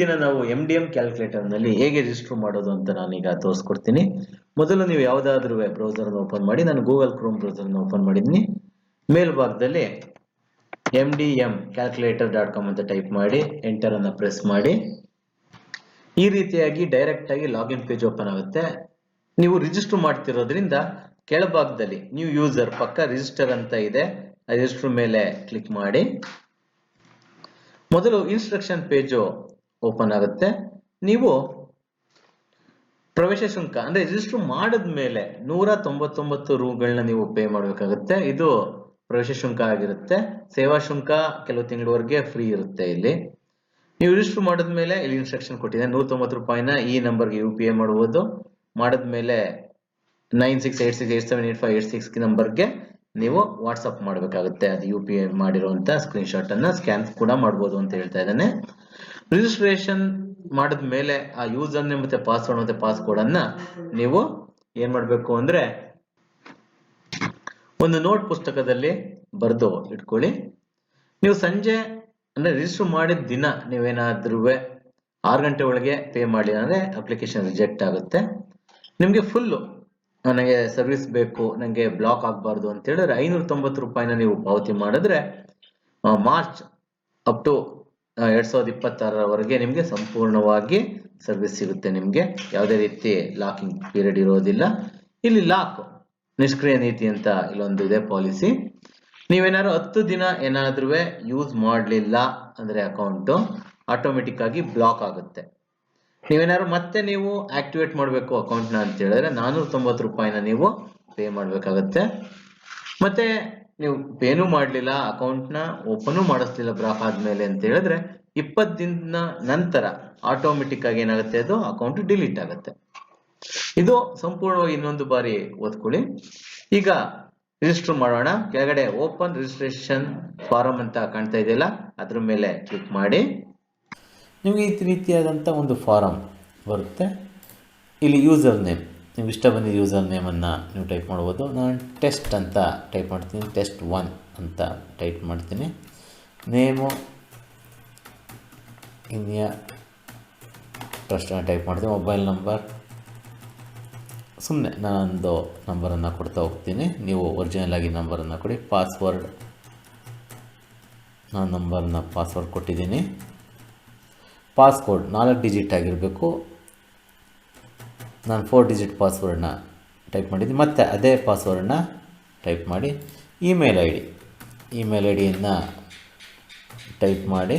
ದಿನ ನಾವು M D M ಕ್ಯಾಲ್ಕುಲೇಟರ್ನಲ್ಲಿ ಹೇಗೆ ರಿಜಿಸ್ಟರ್ ಮಾಡೋದು ಅಂತ ನಾನೀಗ ತೋರಿಸ್ಕೊಡ್ತೀನಿ. ಮೊದಲು ನೀವು ಯಾವುದಾದ್ರೂ ಬ್ರೌಸರ್ ಓಪನ್ ಮಾಡಿ, ನಾನು ಗೂಗಲ್ ಕ್ರೋಮ್ ಬ್ರೌಸರ್ ಓಪನ್ ಮಾಡಿದ್ದೀನಿ ಮೇಲ್ಭಾಗದಲ್ಲಿ M D M calculator dot com ಅಂತ ಟೈಪ್ ಮಾಡಿ ಎಂಟರ್ ಅನ್ನ ಪ್ರೆಸ್ ಮಾಡಿ. ಈ ರೀತಿಯಾಗಿ ಡೈರೆಕ್ಟ್ ಆಗಿ ಲಾಗಿನ್ ಪೇಜ್ ಓಪನ್ ಆಗುತ್ತೆ. ನೀವು ರಿಜಿಸ್ಟರ್ ಮಾಡ್ತಿರೋದ್ರಿಂದ ಕೆಳಭಾಗದಲ್ಲಿ ನ್ಯೂ ಯೂಸರ್ ಪಕ್ಕ ರಿಜಿಸ್ಟರ್ ಅಂತ ಇದೆ. ರಿಜಿಸ್ಟರ್ ಮೇಲೆ ಕ್ಲಿಕ್ ಮಾಡಿ. ಮೊದಲು ಇನ್ಸ್ಟ್ರಕ್ಷನ್ ಪೇಜು ಓಪನ್ ಆಗುತ್ತೆ. ನೀವು ಪ್ರವೇಶ ಶುಲ್ಕ, ಅಂದ್ರೆ ರಿಜಿಸ್ಟರ್ ಮಾಡಿದ್ಮೇಲೆ ನೂರ ತೊಂಬತ್ತೊಂಬತ್ತು ರೂಗಳನ್ನ ನೀವು ಪೇ ಮಾಡಬೇಕಾಗುತ್ತೆ. ಇದು ಪ್ರವೇಶ ಶುಲ್ಕ ಆಗಿರುತ್ತೆ. ಸೇವಾ ಶುಲ್ಕ ಕೆಲವು ತಿಂಗಳವರೆಗೆ ಫ್ರೀ ಇರುತ್ತೆ ಇಲ್ಲಿ. ನೀವು ರಿಜಿಸ್ಟರ್ ಮಾಡಿದ್ಮೇಲೆ ಇಲ್ಲಿ ಇನ್ಸ್ಟ್ರಕ್ಷನ್ ಕೊಟ್ಟಿದೆ ನೂರ ತೊಂಬತ್ತು ರೂಪಾಯಿನ ಈ ನಂಬರ್ಗೆ ಯು ಪಿ ಐ ಮಾಡಬಹುದು ಮಾಡಿದ್ಮೇಲೆ nine six eight six eight seven eight five eight six ನಂಬರ್ಗೆ ನೀವು ವಾಟ್ಸಪ್ ಮಾಡಬೇಕಾಗುತ್ತೆ. ಅದು ಯು ಪಿ ಐ ಮಾಡಿರುವಂತ ಸ್ಕ್ರೀನ್ಶಾಟ್ ಅನ್ನ ಸ್ಕ್ಯಾನ್ ಕೂಡ ಮಾಡಬಹುದು ಅಂತ ಹೇಳ್ತಾ ಇದ್ದಾನೆ. ರಿಜಿಸ್ಟ್ರೇಷನ್ ಮಾಡಿದ ಮೇಲೆ ಆ ಯೂಸರ್ ನೇಮ್ ಮತ್ತೆ ಪಾಸ್ವರ್ಡ್ ಮತ್ತೆ ಪಾಸ್ಕೋಡ್ ಅನ್ನ ನೀವು ಏನ್ ಮಾಡ್ಬೇಕು ಅಂದ್ರೆ ಒಂದು ನೋಟ್ ಪುಸ್ತಕದಲ್ಲಿ ಬರೆದು ಇಟ್ಕೊಳ್ಳಿ. ನೀವು ಸಂಜೆ ಅಂದ್ರೆ ರಿಜಿಸ್ಟರ್ ಮಾಡಿದ ದಿನ ನೀವೇನಾದ್ರೂ ಆರು ಗಂಟೆ ಒಳಗೆ ಪೇ ಮಾಡಿ ಅಂದ್ರೆ ಅಪ್ಲಿಕೇಶನ್ ರಿಜೆಕ್ಟ್ ಆಗುತ್ತೆ. ನಿಮ್ಗೆ ಫುಲ್ಲು ನನಗೆ ಸರ್ವಿಸ್ ಬೇಕು ನನಗೆ ಬ್ಲಾಕ್ ಆಗಬಾರ್ದು ಅಂತ ಹೇಳಿದ್ರೆ ಐನೂರ ತೊಂಬತ್ತು ರೂಪಾಯಿನ ನೀವು ಪಾವತಿ ಮಾಡಿದ್ರೆ ಮಾರ್ಚ್ ಅಪ್ ಟು ಎರಡ್ ಸಾವಿರದ ಇಪ್ಪತ್ತಾರರವರೆಗೆ ನಿಮಗೆ ಸಂಪೂರ್ಣವಾಗಿ ಸರ್ವಿಸ್ ಸಿಗುತ್ತೆ. ನಿಮ್ಗೆ ಯಾವುದೇ ರೀತಿ ಲಾಕಿಂಗ್ ಪೀರಿಯಡ್ ಇರೋದಿಲ್ಲ. ಇಲ್ಲಿ ಲಾಕ್ ನಿಷ್ಕ್ರಿಯ ನೀತಿ ಅಂತ ಇಲ್ಲೊಂದು ಇದೆ ಪಾಲಿಸಿ ನೀವೇನಾದ್ರು ಹತ್ತು ದಿನ ಏನಾದ್ರೂ ಯೂಸ್ ಮಾಡಲಿಲ್ಲ ಅಂದ್ರೆ ಅಕೌಂಟ್ ಆಟೋಮೆಟಿಕ್ ಆಗಿ ಬ್ಲಾಕ್ ಆಗುತ್ತೆ. ನೀವೇನಾದ್ರು ಮತ್ತೆ ನೀವು ಆಕ್ಟಿವೇಟ್ ಮಾಡಬೇಕು ಅಕೌಂಟ್ನ ಅಂತ ಹೇಳಿದ್ರೆ ನಾನೂರ ತೊಂಬತ್ತು ರೂಪಾಯಿನ ನೀವು ಪೇ ಮಾಡಬೇಕಾಗತ್ತೆ. ಮತ್ತೆ ನೀವು ಪೇನು ಮಾಡಲಿಲ್ಲ ಅಕೌಂಟ್ನ ಓಪನು ಮಾಡಿಸ್ಲಿಲ್ಲ ಗ್ರಾಫ್ ಆದ್ಮೇಲೆ ಅಂತ ಹೇಳಿದ್ರೆ ಇಪ್ಪತ್ತು ದಿನ ನಂತರ ಆಟೋಮೆಟಿಕ್ ಆಗಿ ಏನಾಗುತ್ತೆ ಅದು? ಅಕೌಂಟ್ ಡಿಲೀಟ್ ಆಗುತ್ತೆ. ಇದು ಸಂಪೂರ್ಣವಾಗಿ ಇನ್ನೊಂದು ಬಾರಿ ಓದ್ಕೊಳ್ಳಿ. ಈಗ ರಿಜಿಸ್ಟರ್ ಮಾಡೋಣ. ಕೆಳಗಡೆ ಓಪನ್ ರಿಜಿಸ್ಟ್ರೇಷನ್ ಫಾರಂ ಅಂತ ಕಾಣ್ತಾ ಇದೆಯಲ್ಲ, ಅದ್ರ ಮೇಲೆ ಕ್ಲಿಕ್ ಮಾಡಿ. ನಿಮಗೆ ಈ ರೀತಿಯಾದಂಥ ಒಂದು ಫಾರಮ್ ಬರುತ್ತೆ. ಇಲ್ಲಿ ಯೂಸರ್ ನೇಮ್ ನೀವು ಇಷ್ಟ ಬಂದಿದ್ದ ಯೂಸರ್ ನೇಮನ್ನು ನೀವು ಟೈಪ್ ಮಾಡ್ಬೋದು. ನಾನು ಟೆಸ್ಟ್ ಅಂತ ಟೈಪ್ ಮಾಡ್ತೀನಿ. ಟೆಸ್ಟ್ ಒನ್ ಅಂತ ಟೈಪ್ ಮಾಡ್ತೀನಿ. ನೇಮು ಇಂಡಿಯಾ ಟ್ರಸ್ಟ್ ಟೈಪ್ ಮಾಡ್ತೀನಿ. ಮೊಬೈಲ್ ನಂಬರ್ ಸುಮ್ಮನೆ ನಾನೊಂದು ನಂಬರನ್ನು ಕೊಡ್ತಾ ಹೋಗ್ತೀನಿ. ನೀವು ಒರಿಜಿನಲ್ ಆಗಿ ನಂಬರನ್ನು ಕೊಡಿ. ಪಾಸ್ವರ್ಡ್ ನಾನು ನಂಬರನ್ನ ಪಾಸ್ವರ್ಡ್ ಕೊಟ್ಟಿದ್ದೀನಿ. ಪಾಸ್ಕೋಡ್ ನಾಲ್ಕು ಡಿಜಿಟ್ ಆಗಿರಬೇಕು. ನಾನು ಫೋರ್ ಡಿಜಿಟ್ ಪಾಸ್ವರ್ಡನ್ನ ಟೈಪ್ ಮಾಡಿದ್ದೀನಿ ಮತ್ತು ಅದೇ ಪಾಸ್ವರ್ಡನ್ನ ಟೈಪ್ ಮಾಡಿ email I D email I ಡಿಯನ್ನು type ಮಾಡಿ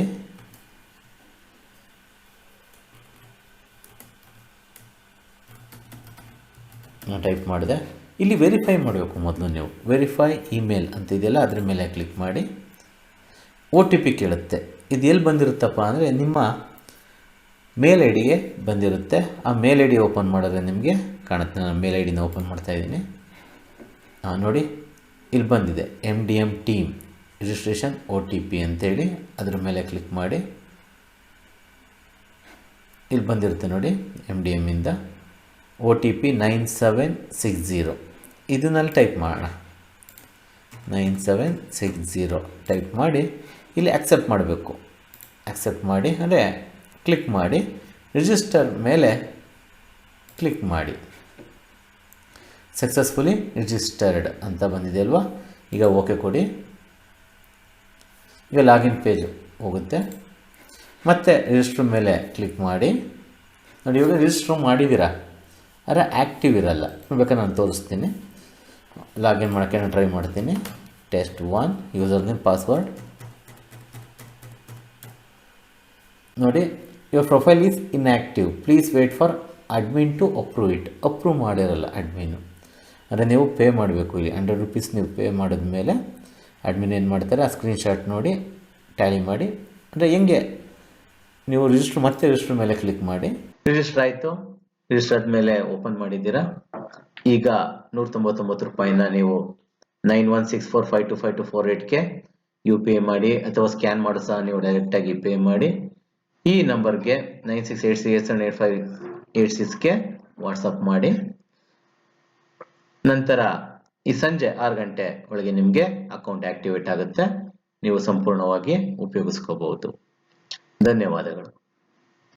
ನಾನು ಟೈಪ್ ಮಾಡಿದೆ. ಇಲ್ಲಿ ವೆರಿಫೈ ಮಾಡಬೇಕು ಮೊದಲು ನೀವು. ವೆರಿಫೈ ಇಮೇಲ್ ಅಂತ ಇದೆಯಲ್ಲ, ಅದ್ರ ಮೇಲೆ ಕ್ಲಿಕ್ ಮಾಡಿ ಒ ಟಿ ಪಿ ಕೇಳುತ್ತೆ. ಇದು ಎಲ್ಲಿ ಬಂದಿರುತ್ತಪ್ಪ ಅಂದರೆ ನಿಮ್ಮ ಮೇಲ್ ಐ ಡಿಗೆ ಬಂದಿರುತ್ತೆ. ಆ ಮೇಲ್ ಐ ಡಿ ಓಪನ್ ಮಾಡಿದ್ರೆ ನಿಮಗೆ ಕಾಣುತ್ತೆ. ನಾನು ಮೇಲ್ ಐ ಡಿನ ಓಪನ್ ಮಾಡ್ತಾ ಇದ್ದೀನಿ. ನೋಡಿ, ಇಲ್ಲಿ ಬಂದಿದೆ. M D M team registration O T P ಅಂತೇಳಿ. ಅದ್ರ ಮೇಲೆ ಕ್ಲಿಕ್ ಮಾಡಿ. ಇಲ್ಲಿ ಬಂದಿರುತ್ತೆ ನೋಡಿ M D ಎಮ್ಮಿಂದ O T P nine seven six zero ಇದನ್ನಲ್ಲಿ type ಮಾಡೋಣ. Nine seven six zero type ಮಾಡಿ, ಇಲ್ಲಿ ಆಕ್ಸೆಪ್ಟ್ ಮಾಡಬೇಕು. ಆಕ್ಸೆಪ್ಟ್ ಮಾಡಿ, ಅಂದರೆ ಕ್ಲಿಕ್ ಮಾಡಿ ರಿಜಿಸ್ಟರ್ ಮೇಲೆ ಕ್ಲಿಕ್ ಮಾಡಿ. ಸಕ್ಸಸ್ಫುಲಿ ರಿಜಿಸ್ಟರ್ಡ್ ಅಂತ ಬಂದಿದೆ ಅಲ್ವಾ? ಈಗ ಓಕೆ ಕೊಡಿ. ಈಗ ಲಾಗಿನ್ ಪೇಜ್ ಹೋಗುತ್ತೆ. ಮತ್ತೆ ರಿಜಿಸ್ಟರ್ ಮೇಲೆ ಕ್ಲಿಕ್ ಮಾಡಿ. ನೋಡಿ, ಇವಾಗ ರಿಜಿಸ್ಟರ್ ಮಾಡಿದ್ದೀರಾ? ಆದರೆ ಆ್ಯಕ್ಟಿವ್ ಇರಲ್ಲ. ಬೇಕಾದ್ರೆ ನಾನು ತೋರಿಸ್ತೀನಿ. ಲಾಗಿನ್ ಮಾಡೋಕ್ಕೆ ನಾನು ಟ್ರೈ ಮಾಡ್ತೀನಿ. ಟೆಸ್ಟ್ ಒನ್ ಯೂಸರ್ ನಿಮ್ಮ ಪಾಸ್ವರ್ಡ್ ನೋಡಿ your profile is inactive please wait for admin to approve it approve ಮಾಡಿರಲ್ಲ ಅಡ್ಮಿನು ಅಂದರೆ ನೀವು ಪೇ ಮಾಡಬೇಕು ಇಲ್ಲಿ. ಹಂಡ್ರೆಡ್ ರುಪೀಸ್ ನೀವು ಪೇ ಮಾಡಿದ ಮೇಲೆ ಅಡ್ಮಿನ್ ಏನು ಮಾಡ್ತಾರೆ? ಆ ಸ್ಕ್ರೀನ್ಶಾಟ್ ನೋಡಿ ಟ್ಯಾಲಿ ಮಾಡಿ. ಅಂದರೆ ಹೆಂಗೆ? ನೀವು ರಿಜಿಸ್ಟರ್ ಮತ್ತೆ ರಿಜಿಸ್ಟರ್ ಮೇಲೆ ಕ್ಲಿಕ್ ಮಾಡಿ. ರಿಜಿಸ್ಟರ್ ಆಯಿತು. ರಿಜಿಸ್ಟರ್ ಆದ್ಮೇಲೆ ಓಪನ್ ಮಾಡಿದ್ದೀರಾ? ಈಗ ನೂರ ತೊಂಬತ್ತೊಂಬತ್ತು ರೂಪಾಯಿನ ನೀವು nine one six four five two five two four ಏಟ್ಗೆ U P I ಮಾಡಿ, ಅಥವಾ ಸ್ಕ್ಯಾನ್ ಮಾಡಿಸ, ನೀವು ಡೈರೆಕ್ಟಾಗಿ ಪೇ ಮಾಡಿ. ಈ ನಂಬರ್ಗೆ nine six eight six eight seven eight five eight ಸಿಕ್ಸ್ಗೆ WhatsApp ಮಾಡಿ. ನಂತರ ಈ ಸಂಜೆ ಆರು ಗಂಟೆ ಒಳಗೆ ನಿಮಗೆ ಅಕೌಂಟ್ ಆಕ್ಟಿವೇಟ್ ಆಗುತ್ತೆ. ನೀವು ಸಂಪೂರ್ಣವಾಗಿ ಉಪಯೋಗಿಸ್ಕೋಬಹುದು. ಧನ್ಯವಾದಗಳು.